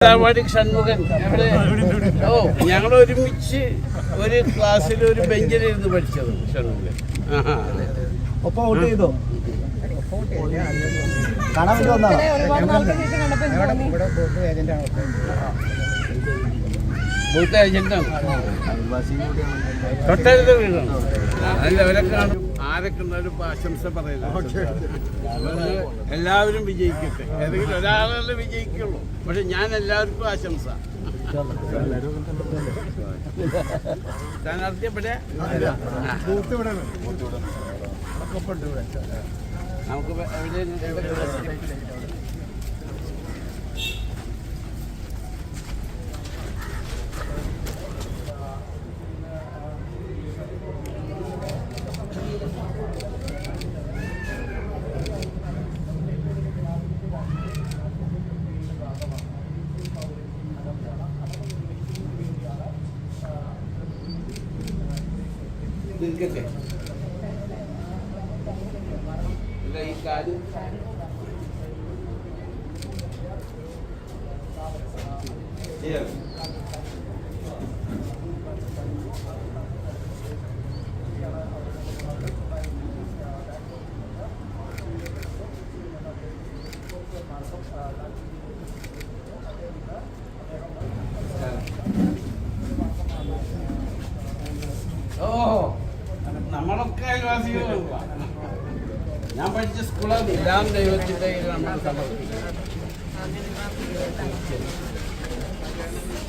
താവാടി ഷൺമുഖൻ. എവിടെ? ഓ ഞങ്ങൾ ഒരുമിച്ച് ഒരു ക്ലാസ്സിൽ ഒരു ബെഞ്ചിലിരുന്ന് പഠിച്ചത് ഷൺമുഖൻ. ആഹാ. ഒപ്പം വോട്ട് ചെയ്തോ? കാണാൻ വേണ്ടി വന്നാണോ തൊട്ടടുത്ത വീടാണ് ഇപ്പൊ ആശംസ പറയില്ല എല്ലാവരും വിജയിക്കട്ടെ. ഏതെങ്കിലും ഒരാളല്ലേ വിജയിക്കുള്ളൂ. പക്ഷെ ഞാൻ എല്ലാവർക്കും ആശംസ. സ്ഥാനാർത്ഥി എവിടെ നമുക്ക് എവിടെ దీనికే ఇంకా ఇది కాదు చేయాలి Oh! നമ്മളൊക്കെ അയൽവാസികളല്ല ഞാൻ പഠിച്ച സ്കൂൾ നിലാം ദൈവത്തിന്റെ കീഴിൽ നമ്മൾ സമർപ്പിക്കുന്നത്